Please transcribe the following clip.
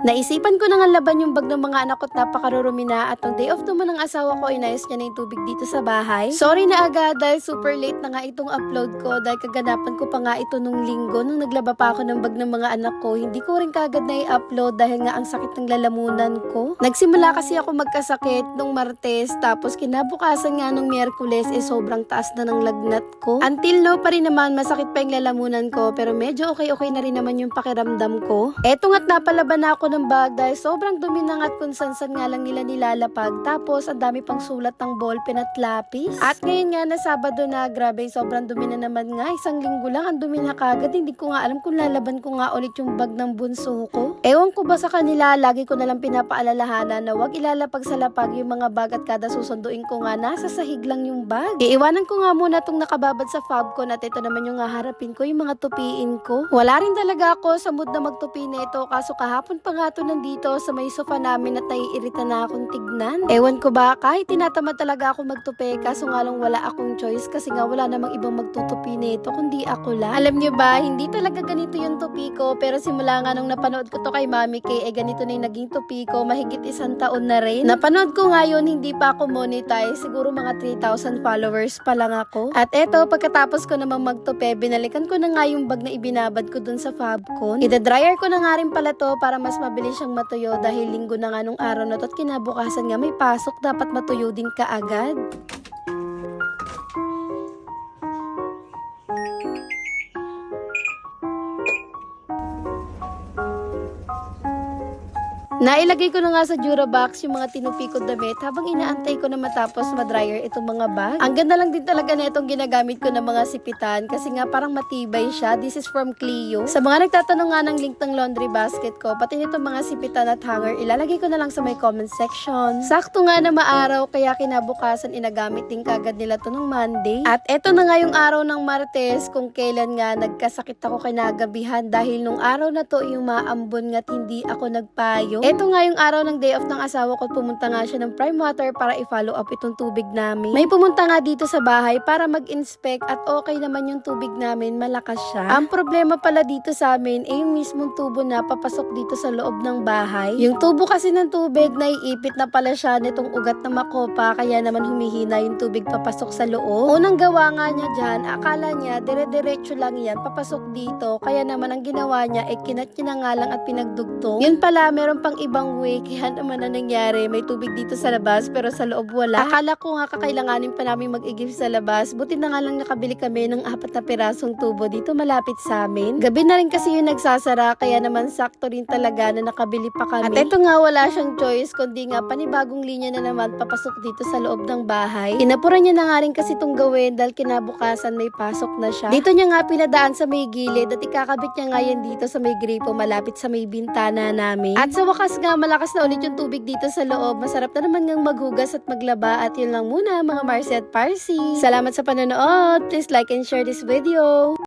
Naisipan ko na nga laban yung bag ng mga anak ko at napakarurumi na at nung day off naman ng asawa ko, inayos niya na yung tubig dito sa bahay. Sorry na agad dahil super late na nga itong upload ko dahil kaganapan ko pa nga ito nung linggo nung naglaba pa ako ng bag ng mga anak ko. Hindi ko rin kagad na i-upload dahil nga ang sakit ng lalamunan ko. Nagsimula kasi ako magkasakit nung Martes tapos kinabukasan nga nung Miyerkules eh sobrang taas na ng lagnat ko. Until no pa rin naman masakit pa yung lalamunan ko pero medyo okay-okay na rin naman yung pakiramdam ko. Eto nga't napalaban na ako ng bag dahil sobrang dumi na nga't kung san-san nga lang nila nilalapag. Tapos ang dami pang sulat ng ballpen at lapis. At ngayon nga na Sabado na, grabe sobrang dumi na naman nga. Isang linggo lang ang dumi na kagad. Hindi ko nga alam kung lalaban ko nga ulit yung bag ng bunso ko. Ewan ko ba sa kanila, lagi ko nalang pinapaalalahanan na wag ilalapag sa lapag yung mga bag at kada susunduin ko nga nasa sahig lang yung bag. Iiwanan ko nga muna tong nakababad sa fob ko at ito naman yung haharapin ko, yung mga tupiin ko. Wala rin talaga ako sa mood na magtupi nito kaso kahapon pa nga to nandito sa may sofa namin at naiirita na akong tignan. Ewan ko ba, kahit tinatamad talaga ako magtupi kaso nga lang wala akong choice kasi nga wala namang ibang magtutupi nito kundi ako lang. Alam niyo ba, hindi talaga ganito yung tupi ko pero simula nga nung napanood ko to kay Mami Kay, eh ganito na yung naging tupi ko, mahigit isang taon na rin. Napanood ko nga yun, hindi pa ako monetize, siguro mga 3,000 followers pa lang ako. At eto, pagkatapos ko namang magtupi, binalikan ko na nga yung bag na ibinabad ko dun sa Fabcon. Ida-dryer ko na nga rin pala to para mas mabilis siyang matuyo dahil linggo na nga nung araw na to at kinabukasan nga may pasok, dapat matuyo din kaagad. Nailagay ko na nga sa Durabox yung mga tinupi ko damit habang inaantay ko na matapos madryer itong mga bag. Ang ganda lang din talaga na itong ginagamit ko ng mga sipitan kasi nga parang matibay siya. This is from Clio. Sa mga nagtatanong nga ng link ng laundry basket ko, pati nitong mga sipitan at hanger, ilalagay ko na lang sa may comment section. Sakto nga na maaraw kaya kinabukasan inagamit din kagad nila to nung Monday. At eto na nga yung araw ng Martes kung kailan nga nagkasakit ako kinagabihan dahil nung araw na to yung maambon nga't hindi ako nagpayo. Eto nga yung araw ng day off ng asawa ko, pumunta nga siya ng Prime Water para i-follow up itong tubig namin. May pumunta nga dito sa bahay para mag-inspect at okay naman yung tubig namin, malakas siya. Ang problema pala dito sa amin ay yung mismong tubo na papasok dito sa loob ng bahay. Yung tubo kasi ng tubig, naiipit na pala siya nitong ugat na makopa, kaya naman humihina yung tubig papasok sa loob. Unang gawa nga niya dyan, akala niya dire-diretso lang yan, papasok dito, kaya naman ang ginawa niya ay kinat niya nga lang at pinagdugtong. Yun pala, meron pang ibang way, kaya naman na nangyari, may tubig dito sa labas, pero sa loob wala. Akala ko nga kakailanganin pa namin mag-igib sa labas, buti na nga lang nakabili kami ng apat na pirasong tubo dito malapit sa amin. Gabi na rin kasi yung nagsasara, kaya naman sakto rin talaga na nakabili pa kami. At ito nga wala siyang choice, kundi nga panibagong linya na naman papasok dito sa loob ng bahay. Inapuran niya na nga rin kasi itong gawin dahil kinabukasan may pasok na siya. Dito niya nga pinadaan sa may gilid at ikakabit niya nga yan dito sa may gripo malapit sa may bintana namin. At sa wakas nga malakas na ulit yung tubig dito sa loob. Masarap na naman ngang maghugas at maglaba at yun lang muna mga Marcy at Parsi. Salamat sa panonood. Please like and share this video.